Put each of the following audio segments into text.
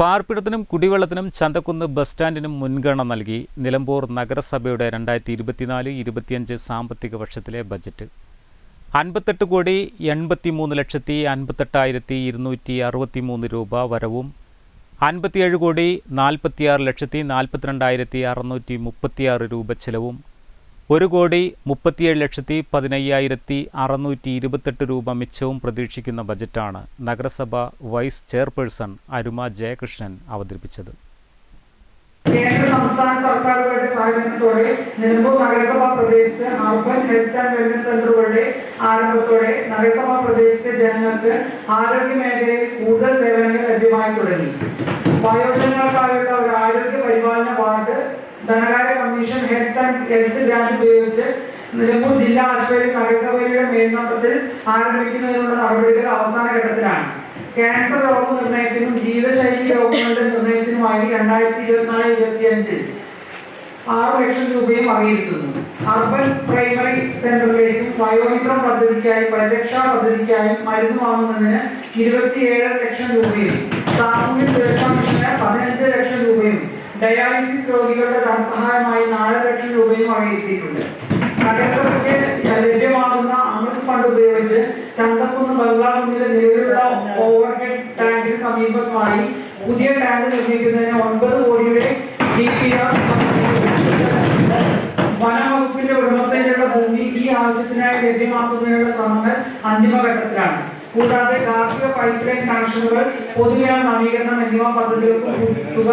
പാർപ്പിടത്തിനും കുടിവെള്ളത്തിനും ചന്തക്കുന്ന് ബസ് സ്റ്റാൻഡിനും മുൻഗണന നൽകി നിലമ്പൂർ നഗരസഭയുടെ രണ്ടായിരത്തി ഇരുപത്തിനാല് ഇരുപത്തിയഞ്ച് സാമ്പത്തിക വർഷത്തിലെ ബജറ്റ്. അൻപത്തെട്ട് കോടി എൺപത്തി മൂന്ന് ലക്ഷത്തി അൻപത്തെട്ടായിരത്തി ഇരുന്നൂറ്റി അറുപത്തി മൂന്ന് രൂപ വരവും. അൻപത്തിയേഴ് കോടി നാൽപ്പത്തിയാറ് ലക്ഷത്തി നാൽപ്പത്തിരണ്ടായിരത്തി അറുന്നൂറ്റി മുപ്പത്തിയാറ് രൂപ ചെലവും. ഒരു കോടി മുപ്പത്തിയേഴ് ലക്ഷത്തി പതിനയ്യായിരത്തി അറുന്നൂറ്റി ഇരുപത്തെട്ട് രൂപ മിച്ചവും പ്രതീക്ഷിക്കുന്ന ബജറ്റാണ് നഗരസഭ വൈസ് ചെയർപേഴ്സൺ അരുമ ജയകൃഷ്ണൻ അവതരിപ്പിച്ചത്. കേന്ദ്ര സംസ്ഥാന സർക്കാരുകളുടെ സഹകരണത്തോടെ നിലമ്പൂർ നഗരസഭാ പ്രദേശത്ത് അർബൻ ഹെൽത്ത് ആൻഡ് വെൽനസ് സെന്ററുകളുടെ ആരംഭത്തോടെ നഗരസഭാ പ്രദേശത്തെ ജനങ്ങൾക്ക് ആരോഗ്യ മേഖലയിൽ കൂടുതൽ സേവനങ്ങൾ ലഭ്യമായി തുടങ്ങി. ഹെൽത്ത് ഗ്രാൻഡ് ഉപയോഗിച്ച് നിലമ്പൂർ ജില്ലാ ആശുപത്രി നഗരസഭയുടെ മേൽനോട്ടത്തിൽ ആരംഭിക്കുന്നതിനുള്ള നടപടികൾ അവസാന ഘട്ടത്തിലാണ്. ക്യാൻസർ രോഗനിർണയത്തിനും ജീവിതശൈലി രോഗങ്ങളുടെ നിർണയത്തിനുമായി രണ്ടായിരത്തി ഇരുപത്തിനാല് ഇരുപത്തി അഞ്ചിൽ ആറ് ലക്ഷം രൂപയും അറിയിരുത്തുന്നു അർബൻ പ്രൈമറി സെന്ററിലേക്കും വയോമിത്രം പദ്ധതിക്കായി പരിരക്ഷാ പദ്ധതിക്കായും മരുന്ന് വാങ്ങുന്നതിന് ഇരുപത്തിയേഴ് ലക്ഷം രൂപയും സാമൂഹ്യ സുരക്ഷാ മിഷന് പതിനഞ്ച് ലക്ഷം രൂപയും ഡയാലിസിസ് രോഗികളുടെ ധനസഹായമായി നാല് ലക്ഷം രൂപയും വകയിരുത്തിയിട്ടുണ്ട്. നഗരസഭയ്ക്ക് ലഭ്യമാകുന്ന അമൃത് ഫണ്ട് ഉപയോഗിച്ച് ചന്തക്കുന്ന് ബംഗ്ലാവിന്റെ നിലവിലുള്ള ഓവർഹെഡ് ടാങ്കിന് സമീപമായി പുതിയ ടാങ്ക് നിർമ്മിക്കുന്നതിന് ഒൻപത് കോടിയുടെ വനവകുപ്പിന്റെ ഉടമസ്ഥയിലുള്ള ഭൂമി ഈ ആവശ്യത്തിനായി ലഭ്യമാക്കുന്നതിനുള്ള ശ്രമങ്ങൾ അന്തിമഘട്ടത്തിലാണ്. കൂടാതെ ഗാർഹിക പൈപ്പ് ലൈൻ കണക്ഷനുകൾ പൊതുജന നവീകരണം എന്നിവ പദ്ധതികൾക്കും തുക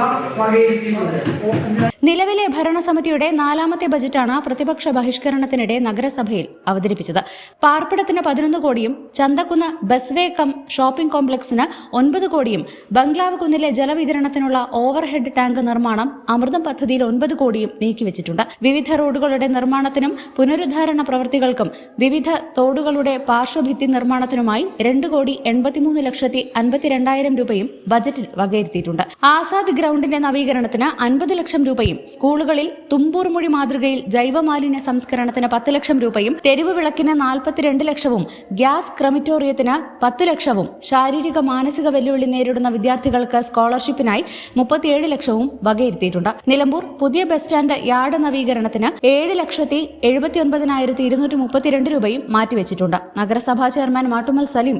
നിലവിലെ ഭരണസമിതിയുടെ നാലാമത്തെ ബജറ്റാണ് പ്രതിപക്ഷ ബഹിഷ്കരണത്തിനിടെ നഗരസഭയിൽ അവതരിപ്പിച്ചത്. പാർപ്പിടത്തിന് പതിനൊന്ന് കോടിയും ചന്തക്കുന്ന് ബസ്വേ കം ഷോപ്പിംഗ് കോംപ്ലക്സിന് ഒൻപത് കോടിയും ബംഗ്ലാവ് കുന്നിലെ ജലവിതരണത്തിനുള്ള ഓവർഹെഡ് ടാങ്ക് നിർമ്മാണം അമൃതം പദ്ധതിയിൽ ഒൻപത് കോടിയും നീക്കിവച്ചിട്ടുണ്ട്. വിവിധ റോഡുകളുടെ നിർമ്മാണത്തിനും പുനരുദ്ധാരണ പ്രവൃത്തികൾക്കും വിവിധ തോടുകളുടെ പാർശ്വഭിത്തി നിർമ്മാണത്തിനുമായി രണ്ട് കോടി എൺപത്തിമൂന്ന് ലക്ഷത്തി അൻപത്തിരണ്ടായിരം രൂപയും ബജറ്റിൽ വകയിരുത്തിയിട്ടുണ്ട്. ആസാദ് ഗ്രൗണ്ടിന്റെ നവീകരണത്തിന് അൻപത് ലക്ഷം രൂപയും സ്കൂളുകളിൽ തുമ്പൂർ മൊഴി മാതൃകയിൽ ജൈവമാലിന്യ സംസ്കരണത്തിന് പത്ത് ലക്ഷം രൂപയും തെരുവ് വിളക്കിന് നാൽപ്പത്തിരണ്ട് ലക്ഷവും ഗ്യാസ് ക്രമിറ്റോറിയത്തിന് പത്ത് ലക്ഷവും ശാരീരിക മാനസിക വെല്ലുവിളി നേരിടുന്ന വിദ്യാർത്ഥികൾക്ക് സ്കോളർഷിപ്പിനായി മുപ്പത്തിയേഴ് ലക്ഷവും വകയിരുത്തിയിട്ടുണ്ട്. നിലമ്പൂർ പുതിയ ബസ് സ്റ്റാൻഡ് യാർഡ് നവീകരണത്തിന് ഏഴ് ലക്ഷത്തി എഴുപത്തിയൊൻപതിനായിരത്തി ഇരുന്നൂറ്റി മുപ്പത്തിരണ്ട് രൂപയും മാറ്റിവെച്ചിട്ടുണ്ട്. നഗരസഭാ ചെയർമാൻ മാട്ടുമൽ സലീം